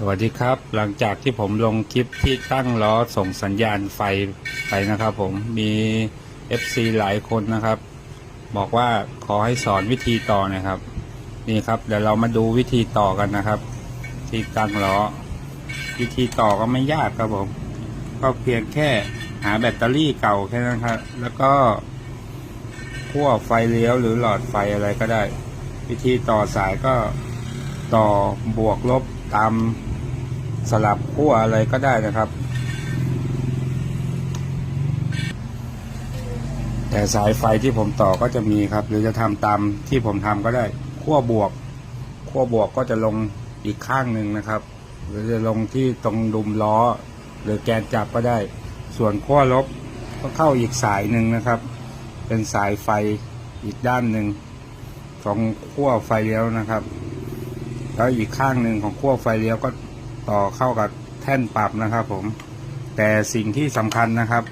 สวัสดีครับ หลังจากที่ผมลงคลิปที่ตั้งล้อส่งสัญญาณไฟไปนะครับ ผมมี FC หลายคนนะครับ บอกว่าขอให้สอนวิธีต่อนะครับ นี่ครับ เดี๋ยวเรามาดูวิธีต่อกันนะครับ ที่ตั้งล้อ วิธีต่อก็ไม่ยากครับผม ก็เพียงแค่หาแบตเตอรี่เก่าแค่นั้นครับแล้วก็ขั้วไฟเลี้ยวหรือหลอดไฟอะไรก็ได้ วิธีต่อสายก็ ต่อบวกลบตามสลับขั้วอะไรก็ได้นะครับ แต่สายไฟที่ผมต่อก็จะมีครับ หรือจะทำตามที่ผมทำก็ได้ขั้วบวกขั้วบวกก็จะลงอีกข้างหนึ่งนะครับ หรือจะลงที่ตรงดุมล้อ หรือแกนจับก็ได้ ส่วนขั้วลบก็เข้าอีกสายหนึ่งนะครับ เป็นสายไฟอีกด้านหนึ่งของขั้วไฟเลี้ยวนะครับ แล้วอีกข้างหนึ่งของขั้วไฟเลี้ยวก็ต่อเข้ากับแท่นปรับนะครับ ผม แต่สิ่งที่สำคัญนะครับ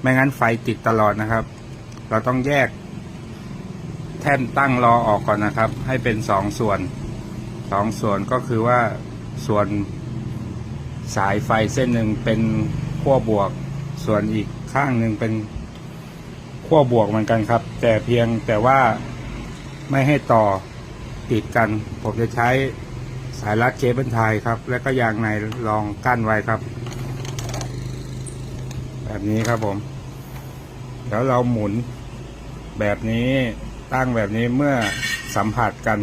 ไม่งั้นไฟติดตลอดนะครับ เราต้องแยก แท่นตั้งรอออกก่อนนะครับ ให้เป็นสองส่วนสองส่วนก็คือว่าส่วนสายไฟเส้นหนึ่งเป็นขั้วบวก ส่วนอีกข้างหนึ่งเป็นขั้วบวกเหมือนกันครับ แต่เพียงแต่ว่าไม่ให้ต่อ ติดกัน ผมจะใช้สายรัดเคเบิลไทยครับ และก็ยางในรองกั้นไว้ครับ แบบนี้ครับผม แล้วเราหมุนแบบนี้ตั้งแบบนี้เมื่อสัมผัสกัน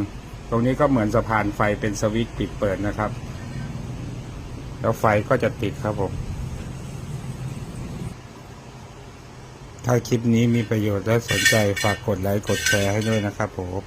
ตรงนี้ก็เหมือนสะพานไฟเป็นสวิตช์ปิดเปิดนะครับ แล้วไฟก็จะติดครับผม ถ้าคลิปนี้มีประโยชน์และสนใจฝากกดไลค์กดแชร์ให้ด้วยนะครับผม